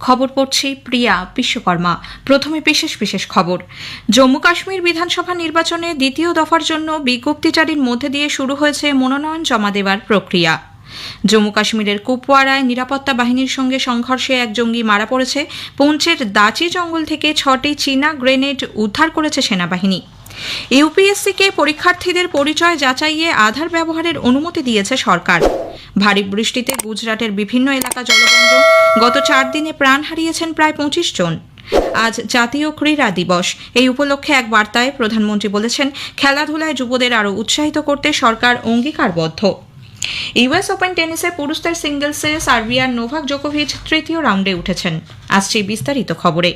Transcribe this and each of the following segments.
খবর পড়ছি প্রিয়া বিশ্বকর্মা। প্রথমে বিশেষ বিশেষ খবর। জম্মু কাশ্মীর বিধানসভা নির্বাচনে দ্বিতীয় দফার জন্য বিজ্ঞপ্তি জারির মধ্যে দিয়ে শুরু হয়েছে মনোনয়ন জমা দেওয়ার প্রক্রিয়া। জম্মু কাশ্মীরের কুপওয়ারায় নিরাপত্তা বাহিনীর সঙ্গে সংঘর্ষে এক জঙ্গি মারা পড়েছে। পুঞ্চের দাচি জঙ্গল থেকে ছটি চীনা গ্রেনেড উদ্ধার করেছে সেনাবাহিনী। ইউপিএসসিকে পরীক্ষার্থীদের পরিচয় যাচাইয়ে আধার ব্যবহারের অনুমতি দিয়েছে সরকার। ভারী বৃষ্টিতে গুজরাটের বিভিন্ন এলাকা জলবন্ধ গত চার দিনে প্রাণ হারিয়েছেন প্রায় পঁচিশ জন। আজ জাতীয় ক্রীড়া দিবস। এই উপলক্ষে এক বার্তায় প্রধানমন্ত্রী বলেছেন, খেলাধুলায় যুবদের আরও উৎসাহিত করতে সরকার অঙ্গীকারবদ্ধ। ইউএস ওপেন টেনিসে পুরুষদের সিঙ্গলসে সার্বিয়ার নোভাক জোকোভিচ তৃতীয় রাউন্ডে উঠেছেন। আসছে বিস্তারিত খবরে।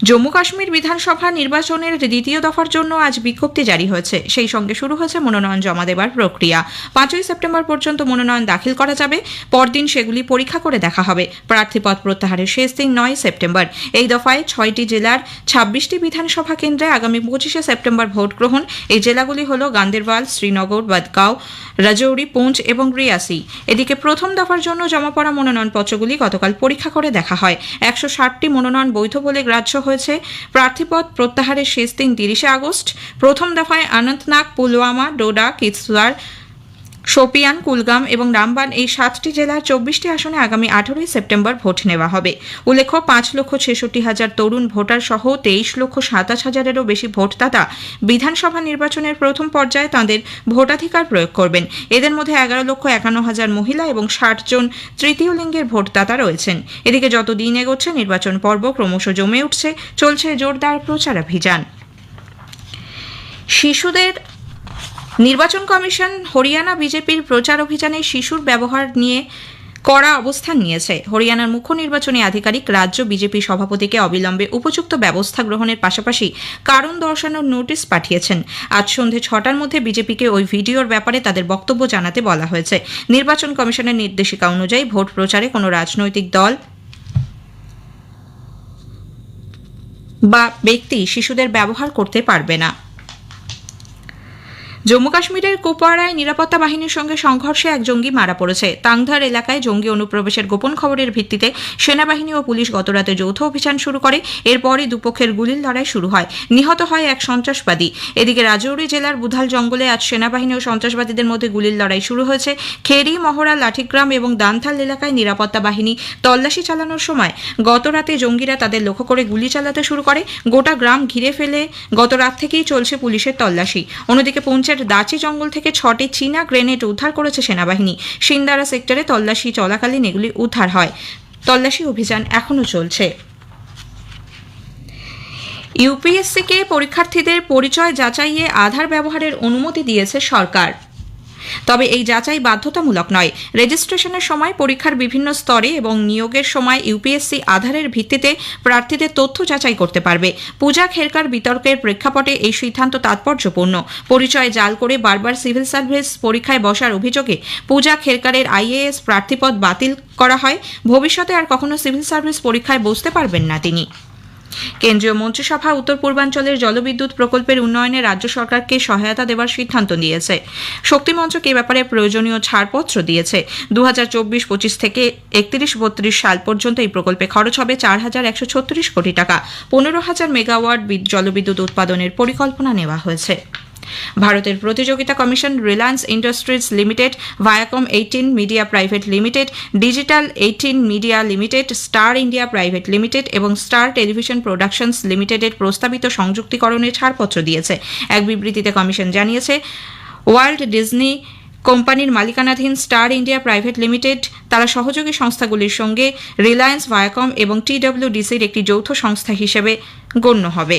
জম্মু কাশ্মীর বিধানসভা নির্বাচনের দ্বিতীয় দফার জন্য আজ বিজ্ঞপ্তি জারি হয়েছে। সেই সঙ্গে শুরু হয়েছে মনোনয়ন জমা দেবার প্রক্রিয়া। পাঁচই সেপ্টেম্বর পর্যন্ত মনোনয়ন দাখিল করা যাবে। পরদিন সেগুলি পরীক্ষা করে দেখা হবে। প্রার্থীপদ প্রত্যাহারের শেষ দিন নয় সেপ্টেম্বর। এই দফায় ছয়টি জেলার ছাব্বিশটি বিধানসভা কেন্দ্রে আগামী পঁচিশে সেপ্টেম্বর ভোট গ্রহণ। এই জেলাগুলি হল গান্দেরবাল শ্রীনগর, বদগাঁও, রাজৌরি, পুঞ্চ এবং রিয়াসি। এদিকে প্রথম দফার জন্য জমা পড়া মনোনয়নপত্রগুলি গতকাল পরীক্ষা করে দেখা হয়। একশো ষাটটি মনোনয়ন বৈধ বলে গ্রাহ্য হয়েছে। প্রার্থীপদ প্রত্যাহারের শেষ দিন তিরিশে আগস্ট। প্রথম দফায় অনন্তনাগ পুলওয়ামা ডোডা কিতসুয়ার শোপিয়ান, কুলগাম এবং রামবান এই সাতটি জেলার চব্বিশটি আসনে আগামী আঠেরোই সেপ্টেম্বর ভোট নেওয়া হবে। উল্লেখ্য, পাঁচ লক্ষ ছেষট্টি হাজার তরুণ ভোটার সহ তেইশ লক্ষ সাতাশ হাজারেরও বেশি ভোটদাতা বিধানসভা নির্বাচনের প্রথম পর্যায়ে তাঁদের ভোটাধিকার প্রয়োগ করবেন। এদের মধ্যে এগারো লক্ষ একান্ন হাজার মহিলা এবং ষাট জন তৃতীয় লিঙ্গের ভোটদাতা রয়েছেন। এদিকে যত দিন এগোচ্ছে, নির্বাচন পর্ব ক্রমশ জমে উঠছে, চলছে জোরদার প্রচারাভিযান। শিশুদের নির্বাচন কমিশন হরিয়ানা বিজেপির প্রচার অভিযানে শিশুর ব্যবহার নিয়ে কড়া অবস্থান নিয়েছে। হরিয়ানার মুখ্য নির্বাচনী আধিকারিক রাজ্য বিজেপি সভাপতিকে অবিলম্বে উপযুক্ত ব্যবস্থা গ্রহণের পাশাপাশি কারণ দর্শানোর নোটিশ পাঠিয়েছেন। আজ সন্ধে ছটার মধ্যে বিজেপিকে ওই ভিডিওর ব্যাপারে তাদের বক্তব্য জানাতে বলা হয়েছে। নির্বাচন কমিশনের নির্দেশিকা অনুযায়ী ভোট প্রচারে কোনো রাজনৈতিক দল বা ব্যক্তি শিশুদের ব্যবহার করতে পারবে না। জম্মু কাশ্মীরের কুপওয়ারায় নিরাপত্তা বাহিনীর সঙ্গে সংঘর্ষে এক জঙ্গি মারা পড়েছে। তাংধার এলাকায় জঙ্গি অনুপ্রবেশের গোপন খবরের ভিত্তিতে সেনাবাহিনী ও পুলিশ গতরাতে যৌথ অভিযান শুরু করে। এরপরই দুপক্ষের গুলির লড়াই শুরু হয়। নিহত হয় এক সন্ত্রাসবাদী। এদিকে রাজৌরি জেলার বুধাল জঙ্গলে আজ সেনাবাহিনী ও সন্ত্রাসবাদীদের মধ্যে গুলির লড়াই শুরু হয়েছে। খেরি, মহড়া, লাঠিগ্রাম এবং দানথাল এলাকায় নিরাপত্তা বাহিনী তল্লাশি চালানোর সময় গতরাতে জঙ্গিরা তাদের লক্ষ্য করে গুলি চালাতে শুরু করে। গোটা গ্রাম ঘিরে ফেলে। গত রাত থেকেই চলছে পুলিশের তল্লাশি। অন্যদিকে পঞ্চায়েত দাচি জঙ্গল থেকে ছটি চীনা গ্রেনেড উদ্ধার করেছে সেনাবাহিনী। সিন্দারা সেক্টরে তল্লাশি চলাকালীন এগুলি উদ্ধার হয়। তল্লাশি অভিযান এখনও চলছে। ইউপিএসসিকে পরীক্ষার্থীদের পরিচয় যাচাইয়ে আধার ব্যবহারের অনুমতি দিয়েছে সরকার। তবে এই যাচাই বাধ্যতামূলক নয়। রেজিস্ট্রেশনের সময় পরীক্ষার বিভিন্ন স্তরে এবং নিয়োগের সময় ইউপিএসসি আধারের ভিত্তিতে প্রার্থীদের তথ্য যাচাই করতে পারবে। পূজা খেরকার বিতর্কের প্রেক্ষাপটে এই সিদ্ধান্ত তাৎপর্যপূর্ণ। পরিচয় জাল করে বারবার সিভিল সার্ভিস পরীক্ষায় বসার অভিযোগে পূজা খেরকারের আইএএস প্রার্থীপদ বাতিল করা হয়। ভবিষ্যতে আর কখনো সিভিল সার্ভিস পরীক্ষায় বসতে পারবেন না তিনি। কেন্দ্রীয় মন্ত্রিসভা উত্তর পূর্বাঞ্চলের জলবিদ্যুৎ প্রকল্পের উন্নয়নে রাজ্য সরকারকে সহায়তা দেওয়ার সিদ্ধান্ত নিয়েছে। শক্তি মন্ত্রক এ ব্যাপারে প্রয়োজনীয় ছাড়পত্র দিয়েছে। দু হাজার চব্বিশ পঁচিশ থেকে একত্রিশ বত্রিশ সাল পর্যন্ত এই প্রকল্পে খরচ হবে চার হাজার একশো ছত্রিশ কোটি টাকা। পনেরো হাজার মেগাওয়াট জলবিদ্যুৎ উৎপাদনের পরিকল্পনা নেওয়া হয়েছে। ভারতের প্রতিযোগিতা commission Reliance Industries Limited, Viacom eighteen Media Private Limited, Digital eighteen Media Limited, Star India Private Limited এবং স্টার টেলিভিশন প্রোডাকশনস লিমিটেডের প্রস্তাবিত সংযুক্তিকরণের ছাড়পত্র দিয়েছে। এক বিবৃতিতে কমিশন জানিয়েছে, ওয়ার্ল্ড ডিজনি কোম্পানির মালিকানাধীন স্টার ইন্ডিয়া প্রাইভেট লিমিটেড, তারা সহযোগী সংস্থাগুলির সঙ্গে রিলায়েন্স, ভায়াকম এবং টিডব্লিউডিসির একটি যৌথ সংস্থা হিসেবে গণ্য হবে।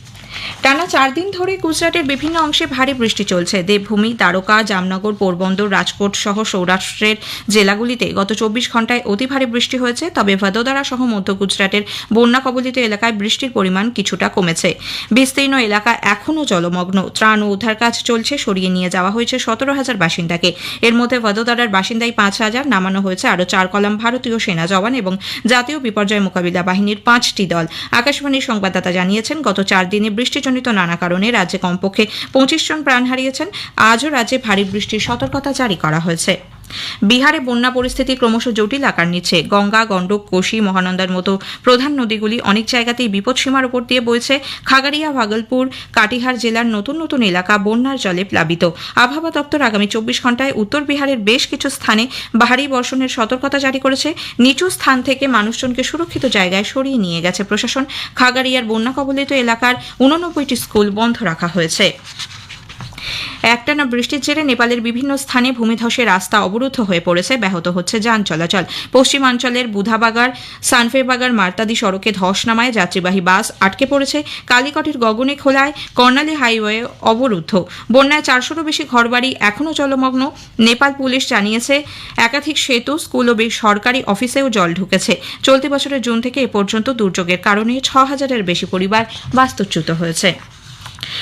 টানা চার দিন ধরে গুজরাটের বিভিন্ন অংশে ভারী বৃষ্টি চলছে। দেবভূমি, দ্বারকা, জামনগর, পোরবন্দর, রাজকোট সহ সৌরাষ্ট্রের জেলাগুলিতে গত চব্বিশ ঘন্টায় অতি ভারী বৃষ্টি হয়েছে, তবে ভাদোদারা সহ মধ্য গুজরাটের বন্যা কবলিত এলাকায় বৃষ্টির পরিমাণ কিছুটা কমেছে। বিস্তীর্ণ এলাকা এখনও জলমগ্ন। ত্রাণ ও উদ্ধার কাজ চলছে, সরিয়ে নিয়ে যাওয়া হয়েছে সতেরো হাজার বাসিন্দাকে। এর মধ্যে ভাদোদারার বাসিন্দায় পাঁচ হাজার, নামানো হয়েছে আরও চার কলাম ভারতীয় সেনা জওয়ান এবং জাতীয় বিপর্যয় মোকাবিলা বাহিনীর পাঁচটি দল। আকাশবাণীর সংবাদদাতা জানিয়েছেন, গত চার দিনে বৃষ্টিজনিত নানা কারণে রাজ্যে কমপক্ষে পঁচিশ জন প্রাণ হারিয়েছেন। আজও রাজ্যে ভারী বৃষ্টির সতর্কতা জারি করা হয়েছে। বিহারে বন্যা পরিস্থিতি ক্রমশ জটিল আকার নিচ্ছে। গঙ্গা, গণ্ডক, কোশি, মহানন্দার মতো প্রধান নদীগুলি অনেক জায়গাতেই বিপদসীমার উপর দিয়ে বইছে। খাগাড়িয়া, ভাগলপুর, কাটিহার জেলার নতুন নতুন এলাকা বন্যার জলে প্লাবিত। আবহাওয়া দপ্তর আগামী চব্বিশ ঘন্টায় উত্তর বিহারের বেশ কিছু স্থানে ভারী বর্ষণের সতর্কতা জারি করেছে। নিচু স্থান থেকে মানুষজনকে সুরক্ষিত জায়গায় সরিয়ে নিয়ে গেছে প্রশাসন। খাগাড়িয়ার বন্যা কবলিত এলাকার উননব্বইটি স্কুল বন্ধ রাখা হয়েছে। একটানা বৃষ্টির জেরে নেপালের বিভিন্ন স্থানে ভূমিধসে রাস্তা অবরুদ্ধ হয়ে পড়েছে, ব্যাহত হচ্ছে যান চলাচল। পশ্চিমাঞ্চলের বুধাবাগার সানফেবাগার মার্তাদি সড়কে ধস নামায় যাত্রীবাহী বাস আটকে পড়েছে। কালীকটির গগনে খোলায় কর্ণালী হাইওয়ে অবরুদ্ধ। বন্যায় চারশোরও বেশি ঘরবাড়ি এখনও জলমগ্ন। নেপাল পুলিশ জানিয়েছে, একাধিক সেতু, স্কুল ও সরকারি অফিসেও জল ঢুকেছে। চলতি বছরের জুন থেকে এ পর্যন্ত দুর্যোগের কারণে ছ হাজারের বেশি পরিবার বাস্তুচ্যুত হয়েছে।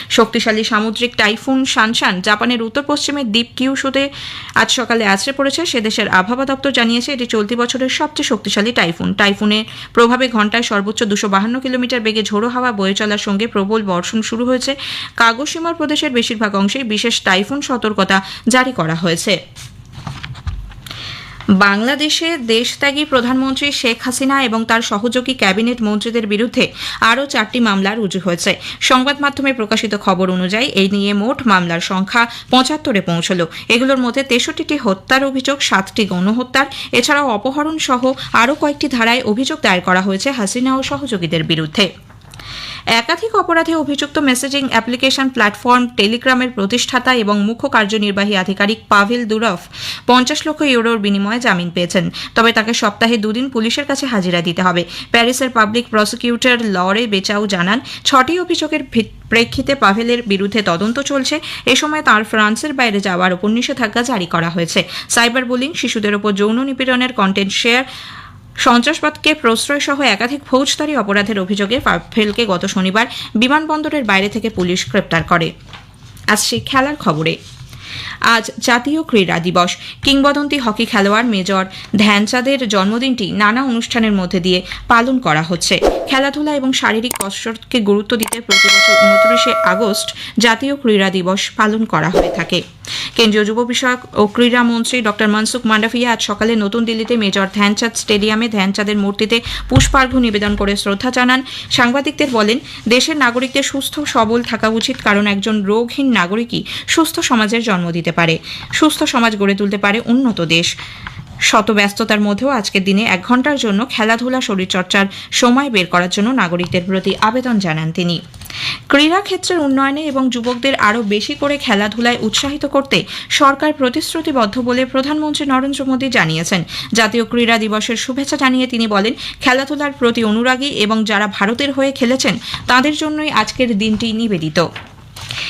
শক্তিশালী সামুদ্রিক টাইফুন শানশান জাপানের উত্তর পশ্চিমের দ্বীপ কিউশুতে আজ সকালে আছড়ে পড়েছে। সে দেশের আবহাওয়া দপ্তর জানিয়েছে, এটি চলতি বছরের সবচেয়ে শক্তিশালী টাইফুন। টাইফুনের প্রভাবে ঘন্টায় সর্বোচ্চ দুশো বাহান্ন কিলোমিটার বেগে ঝোড়ো হাওয়া, বয়ে চলার সঙ্গে প্রবল বর্ষণ শুরু হয়েছে। কাগজসীমার প্রদেশের বেশিরভাগ অংশেই বিশেষ টাইফুন সতর্কতা জারি করা হয়েছে। বাংলাদেশে দেশত্যাগী প্রধানমন্ত্রী শেখ হাসিনা এবং তার সহযোগী ক্যাবিনেট মন্ত্রীদের বিরুদ্ধে আরও চারটি মামলা রুজু হয়েছে। সংবাদ মাধ্যমে প্রকাশিত খবর অনুযায়ী এই নিয়ে মোট মামলার সংখ্যা পঁচাত্তরে পৌঁছল। এগুলোর মধ্যে তেষট্টিটি হত্যার অভিযোগ, সাতটি গণহত্যার। এছাড়াও অপহরণ সহ আরও কয়েকটি ধারায় অভিযোগ দায়ের করা হয়েছে হাসিনা ও সহযোগীদের বিরুদ্ধে। একাধিক অপরাধে অভিযুক্ত মেসেজিং অ্যাপ্লিকেশন প্ল্যাটফর্ম টেলিগ্রামের প্রতিষ্ঠাতা এবং মুখ্য কার্যনির্বাহী আধিকারিক পাভেল দুরফ পঞ্চাশ লক্ষ ইউরোর বিনিময়ে জামিন পেয়েছেন। তবে তাকে সপ্তাহে দুদিন পুলিশের কাছে হাজিরা দিতে হবে। প্যারিসের পাবলিক প্রসিকিউটর লরে বেচাও জানান, ছটি অভিযোগের প্রেক্ষিতে পাভেলের বিরুদ্ধে তদন্ত চলছে। এ সময় তার ফ্রান্সের বাইরে যাওয়ার উপর নিষেধাজ্ঞা জারি করা হয়েছে। সাইবার বুলিং শিশুদের ওপর যৌন নিপীড়নের কন্টেন্ট শেয়ার সন্ত্রাসবাদকে প্রশ্রয় সহ একাধিক ফৌজদারি অপরাধের অভিযোগে পাভেলকে গত শনিবার বিমানবন্দরের বাইরে থেকে পুলিশ গ্রেপ্তার করে। আসছে খেলার খবরে। আজ জাতীয় ক্রীড়া দিবস। কিংবদন্তি হকি খেলোয়াড় মেজর ধ্যানচাঁদের জন্মদিনটি নানা অনুষ্ঠানের মধ্যে দিয়ে পালন করা হচ্ছে। খেলাধুলা এবং শারীরিক কসরতকে গুরুত্ব দিতে প্রতি বছর উনত্রিশে আগস্ট জাতীয় ক্রীড়া দিবস পালন করা হয়ে থাকে। কেন্দ্রীয় যুব বিষয়ক ও ক্রীড়া মন্ত্রী ডক্টর মনসুখ মান্ডাভিয়া আজ সকালে নতুন দিল্লিতে মেজর ধ্যানচাঁদ স্টেডিয়ামে ধ্যানচাঁদের মূর্তিতে পুষ্পার্ঘ্য নিবেদন করে শ্রদ্ধা জানান। সাংবাদিকদের বলেন, দেশের নাগরিকদের সুস্থ সবল থাকা উচিত কারণ একজন রোগহীন নাগরিকই সুস্থ সমাজের জন্ম দিতে পারে। সুস্থ সমাজ গড়ে তুলতে পারে উন্নত দেশ। শত ব্যস্ততার মধ্যেও আজকের দিনে এক ঘণ্টার জন্য খেলাধুলা শরীরচর্চার সময় বের করার জন্য নাগরিকদের প্রতি আবেদন জানান তিনি। ক্রীড়া ক্ষেত্রের উন্নয়নে এবং যুবকদের আরও বেশি করে খেলাধুলায় উৎসাহিত করতে সরকার প্রতিশ্রুতিবদ্ধ বলে প্রধানমন্ত্রী নরেন্দ্র মোদী জানিয়েছেন। জাতীয় ক্রীড়া দিবসের শুভেচ্ছা জানিয়ে তিনি বলেন, খেলাধুলার প্রতি অনুরাগী এবং যারা ভারতের হয়ে খেলেছেন, তাদের জন্যই আজকের দিনটি নিবেদিত।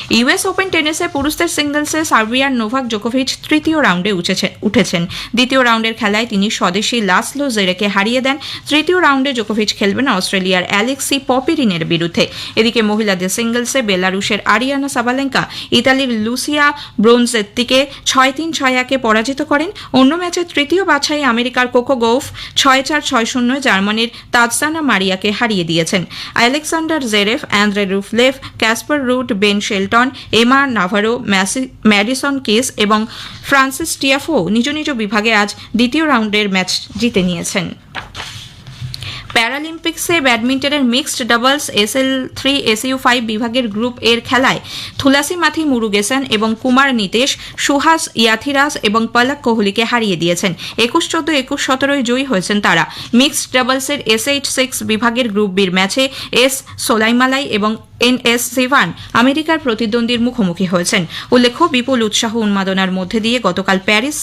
ইউএস ওপেন টেনিসে পুরুষদের সিঙ্গলসে সার্বিয়ার নোভাক জোকোভিচ তৃতীয় রাউন্ডে উঠেছে- উঠেছেন। দ্বিতীয় রাউন্ডের খেলায় তিনি স্বদেশী লাসলো জেরেকে হারিয়ে দেন। তৃতীয় রাউন্ডে জোকোভিচ খেলবেন অস্ট্রেলিয়ার অ্যালেক্সি পপিরিনের বিরুদ্ধে। এদিকে মহিলাদের সিঙ্গলসে বেলারুশের আরিয়ানা সাবালেঙ্কা, ইতালির লুসিয়া ব্রোনজেত্তিকে ছয় তিন ছয় একে পরাজিত করেন। অন্য ম্যাচে তৃতীয় বাছাই আমেরিকার কোকো গৌফ ছয় চার ছয় শূন্য জার্মানির তাজসানা মারিয়াকে হারিয়ে দিয়েছেন। Alexander Zverev, Andrey Rublev Casper Ruud, Ben Shelton Emma Navarro Madison Keys এবং ফ্রান্সিস টিয়াফো নিজ নিজ বিভাগে আজ দ্বিতীয় রাউন্ডের ম্যাচ জিতে নিয়েছেন। প্যারালিম্পিক্সে ব্যাডমিন্টনের mixed doubles, S L three SU five বিভাগের গ্রুপ এর খেলায় থুলাসি মাথি মুরুগেসন এবং কুমার নিতেশ, সুহাস ইয়াথিরাস এবং পলক কোহলিকে হারিয়ে দিয়েছেন। একুশ চোদ্দ, একুশ সতেরোয় জয়ী হয়েছেন তারা। মিক্সড ডাবলসের এস এইট সিক্স বিভাগের গ্রুপ বির ম্যাচে এস সোলাইমালাই এবং এন এস সেভান আমেরিকার প্রতিদ্বন্দ্বীর মুখোমুখি হয়েছেন। উল্লেখ্য, বিপুল উৎসাহ উন্মাদনার মধ্যে দিয়ে গতকাল প্যারিস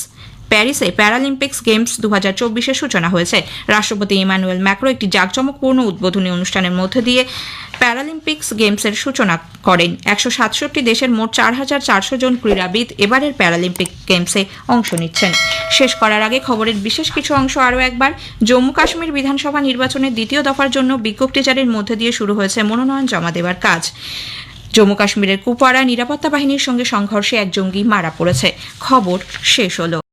প্যারিসে প্যারালিম্পিক্স গেমস দু হাজার সূচনা হয়েছে। রাষ্ট্রপতি ইমানুয়েল ম্যাক্রো একটি জাঁকজমকপূর্ণ উদ্বোধনী অনুষ্ঠানের মধ্যে দিয়ে প্যারালিম্পিক্স গেমসের সূচনা করেন। একশো সাতষট্টি দেশের মোট চার হাজার চারশো জন ক্রীড়াবিদ এবারের প্যারালিম্পিক গেমসে অংশ নিচ্ছেন। শেষ করার আগে খবরের বিশেষ কিছু অংশ আরও একবার। জম্মু কাশ্মীর বিধানসভা নির্বাচনের দ্বিতীয় দফার জন্য বিজ্ঞপ্তি জারির মধ্যে দিয়ে শুরু হয়েছে মনোনয়ন জমা দেওয়ার কাজ। জম্মু কাশ্মীরের কুপওয়ারা নিরাপত্তা বাহিনীর সঙ্গে সংঘর্ষে এক জঙ্গি মারা পড়েছে। খবর শেষ হলো।